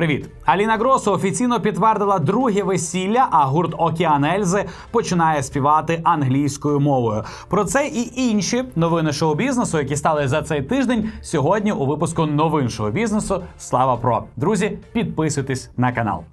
Привіт, Аліна Гросо офіційно підтвердила друге весілля, а гурт Океан Ельзи починає співати англійською мовою. Про це і інші новини шоу-бізнесу, які стали за цей тиждень сьогодні у випуску новин шоу-бізнесу. Слава про друзі! Підписуйтесь на канал.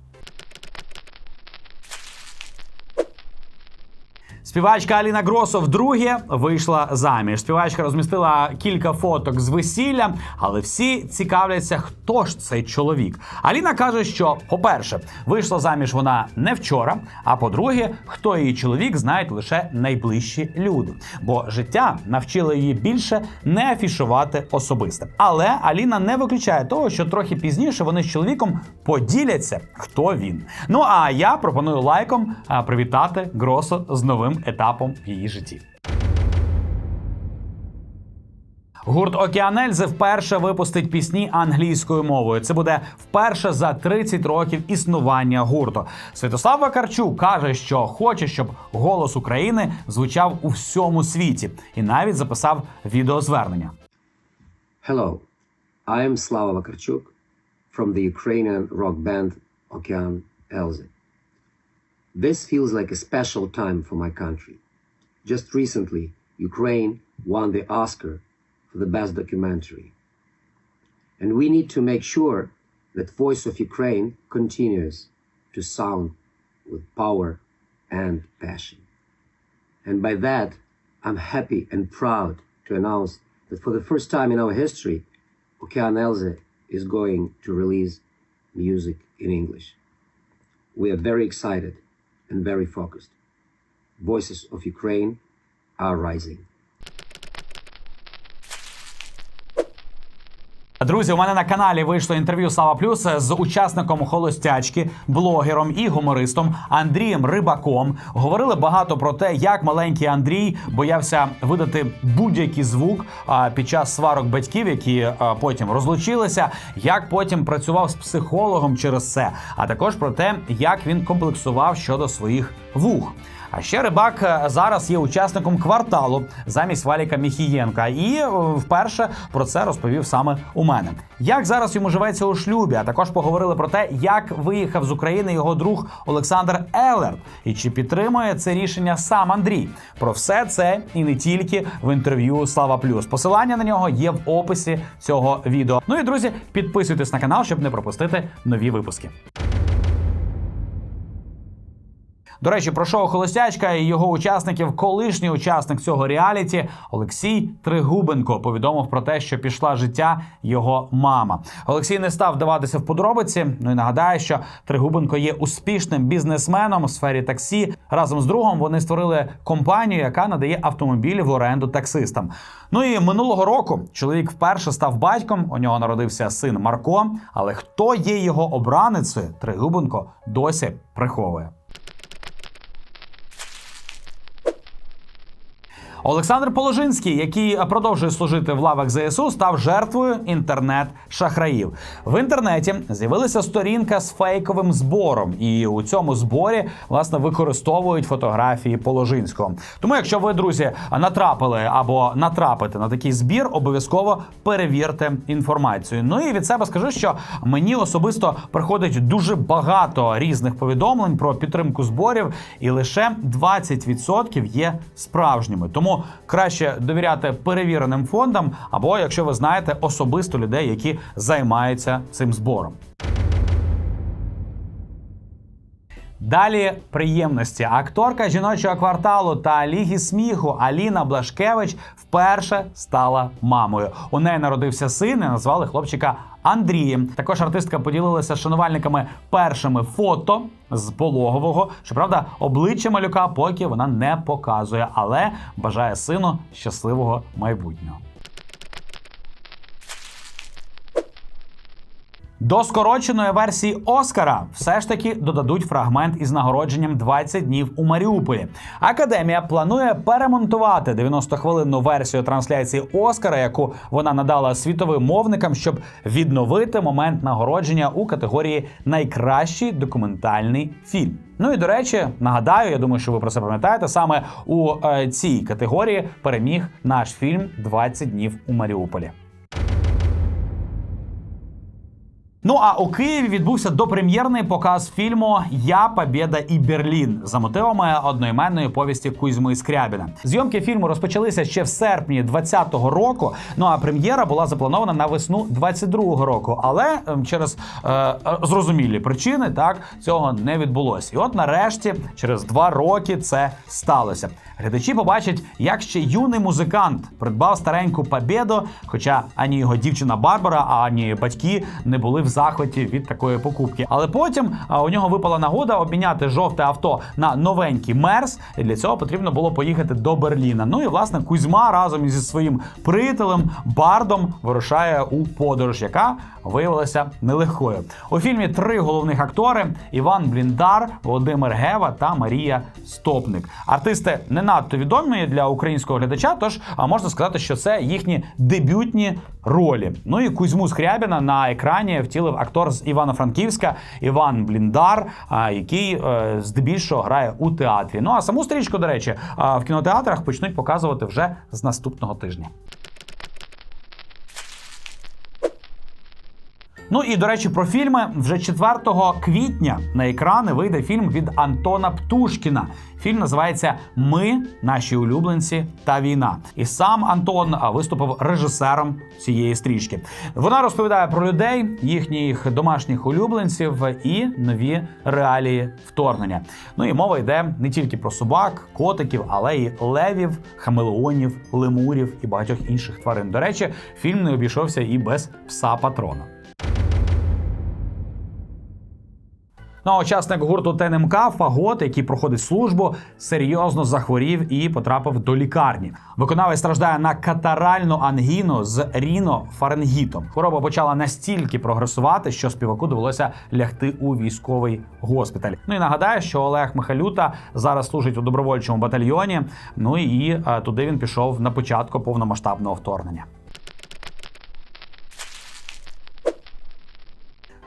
Співачка Аліна Гросо вдруге вийшла заміж. Співачка розмістила кілька фоток з весілля, але всі цікавляться, хто ж цей чоловік. Аліна каже, що, по-перше, вийшла заміж вона не вчора. А по-друге, хто її чоловік, знають лише найближчі люди. Бо життя навчило її більше не афішувати особисте. Але Аліна не виключає того, що трохи пізніше вони з чоловіком поділяться, хто він. Ну а я пропоную лайком привітати Гросо з новим етапом в її житті. Гурт Океанельзи вперше випустить пісні англійською мовою. Це буде вперше за 30 років існування гурту. Святослав Вакарчук каже, що хоче, щоб голос України звучав у всьому світі, і навіть записав відеозвернення. Hello, I am Slava Vakarchuk from the Ukrainian rock band Okean Elzy. This feels like a special time for my country. Just recently, Ukraine won the Oscar for the best documentary. And we need to make sure that Voice of Ukraine continues to sound with power and passion. And by that, I'm happy and proud to announce that for the first time in our history, Okean Elze is going to release music in English. We are very excited and very focused. Voices of Ukraine are rising. Друзі, у мене на каналі вийшло інтерв'ю Слава Плюс з учасником холостячки, блогером і гумористом Андрієм Рибаком. Говорили багато про те, як маленький Андрій боявся видати будь-який звук під час сварок батьків, які потім розлучилися, як потім працював з психологом через це, а також про те, як він комплексував щодо своїх вух. А ще рибак е, зараз є учасником кварталу замість Валіка Міхієнка, і е, вперше про це розповів саме у мене. Як зараз йому живеться у шлюбі? А також поговорили про те, як виїхав з України його друг Олександр Елер, і чи підтримує це рішення сам Андрій. Про все це і не тільки в інтерв'ю Слава Плюс. Посилання на нього є в описі цього відео. Ну і друзі, підписуйтесь на канал, щоб не пропустити нові випуски. До речі, про шоу Холостячка і його учасників, колишній учасник цього реаліті Олексій Тригубенко повідомив про те, що пішла життя його мама. Олексій не став вдаватися в подробиці. Ну і нагадаю, що Тригубенко є успішним бізнесменом у сфері таксі. Разом з другом вони створили компанію, яка надає автомобілі в оренду таксистам. Ну і минулого року чоловік вперше став батьком. У нього народився син Марко. Але хто є його обраницею, Тригубенко досі приховує. Олександр Положинський, який продовжує служити в лавах ЗСУ, став жертвою інтернет-шахраїв. В інтернеті з'явилася сторінка з фейковим збором, і у цьому зборі власне використовують фотографії Положинського. Тому, якщо ви, друзі, натрапили або натрапите на такий збір, обов'язково перевірте інформацію. Ну і від себе скажу, що мені особисто приходить дуже багато різних повідомлень про підтримку зборів, і лише 20% є справжніми. Тому краще довіряти перевіреним фондам, або якщо ви знаєте особисто людей, які займаються цим збором. Далі приємності. Акторка жіночого кварталу та ліги сміху Аліна Блашкевич вперше стала мамою. У неї народився син і назвали хлопчика Андрієм. Також артистка поділилася з шанувальниками першими фото з пологового. Щоправда, обличчя малюка поки вона не показує, але бажає сину щасливого майбутнього. До скороченої версії Оскара все ж таки додадуть фрагмент із нагородженням 20 днів у Маріуполі. Академія планує перемонтувати 90-хвилинну версію трансляції Оскара, яку вона надала світовим мовникам, щоб відновити момент нагородження у категорії Найкращий документальний фільм. Ну і до речі, нагадаю, я думаю, що ви про це пам'ятаєте. Саме у е, цій категорії переміг наш фільм «20 днів у Маріуполі. Ну а у Києві відбувся допрем'єрний показ фільму Я Побєда і Берлін за мотивами одноіменної повісті Кузьми Скрябіна. Зйомки фільму розпочалися ще в серпні 20-го року. Ну а прем'єра була запланована на весну 22-го року. Але ем, через е, зрозумілі причини так цього не відбулося. І от нарешті, через два роки, це сталося. Глядачі побачать, як ще юний музикант придбав стареньку Побєду, хоча ані його дівчина Барбара, ані батьки не були в захваті від такої покупки. Але потім у нього випала нагода обміняти жовте авто на новенький мерс. І для цього потрібно було поїхати до Берліна. Ну і власне Кузьма разом зі своїм приятелем Бардом вирушає у подорож, яка виявилася нелегкою. У фільмі три головних актори: Іван Бліндар, Володимир Гева та Марія Стопник. Артисти не надто відомі для українського глядача, тож можна сказати, що це їхні дебютні ролі. Ну і Кузьму Скрябіна на екрані втілив актор з Івано-Франківська Іван Бліндар, який е, здебільшого грає у театрі. Ну а саму стрічку, до речі, в кінотеатрах почнуть показувати вже з наступного тижня. Ну і до речі, про фільми вже 4 квітня на екрани вийде фільм від Антона Птушкіна. Фільм називається Ми, наші улюбленці та війна. І сам Антон виступив режисером цієї стрічки. Вона розповідає про людей, їхніх домашніх улюбленців і нові реалії вторгнення. Ну і мова йде не тільки про собак, котиків, але й левів, хамелеонів, лемурів і багатьох інших тварин. До речі, фільм не обійшовся і без пса патрона. Ну, а учасник гурту ТНМК Фагот, який проходить службу, серйозно захворів і потрапив до лікарні. Виконавець страждає на катаральну ангіну з рінофарингітом. Хвороба почала настільки прогресувати, що співаку довелося лягти у військовий госпіталь. Ну і нагадаю, що Олег Михалюта зараз служить у добровольчому батальйоні. Ну і е, туди він пішов на початку повномасштабного вторгнення.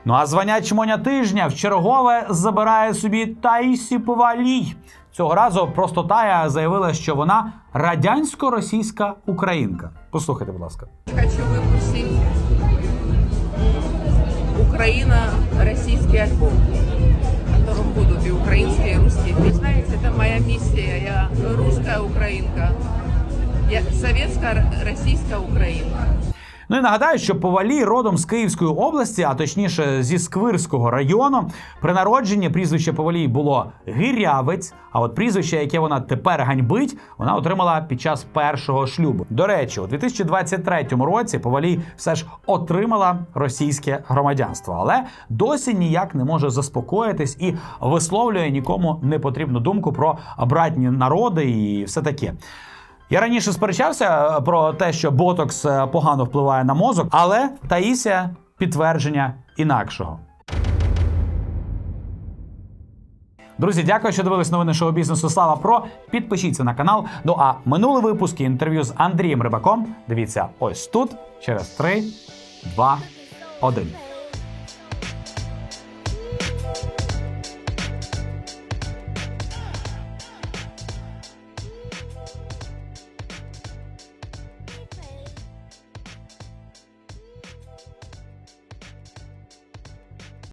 Ну а звання чмоня тижня в чергове забирає собі Таїсі Повалій. Цього разу просто Тая заявила, що вона радянсько-російська українка. Послухайте, будь ласка. Хочу выпустить Украина-российский альбом, в котором будут и украинские, и русские. Вы знаете, это моя миссия. Я русская украинка. Я советская российская украинка. Ну і нагадаю, що Повалій родом з Київської області, а точніше зі Сквирського району. При народженні прізвище Повалій було Гирявець. А от прізвище, яке вона тепер ганьбить, вона отримала під час першого шлюбу. До речі, у 2023 році Повалій все ж отримала російське громадянство, але досі ніяк не може заспокоїтись і висловлює нікому непотрібну думку про братні народи і все таке. Я раніше сперечався е, про те, що ботокс е, погано впливає на мозок, але Таїся підтвердження інакшого. Друзі, дякую, що дивились новини шоу бізнесу. Слава Про. Підпишіться на канал. Ну а минулий випуск і інтерв'ю з Андрієм Рибаком. Дивіться ось тут через 3, 2, 1.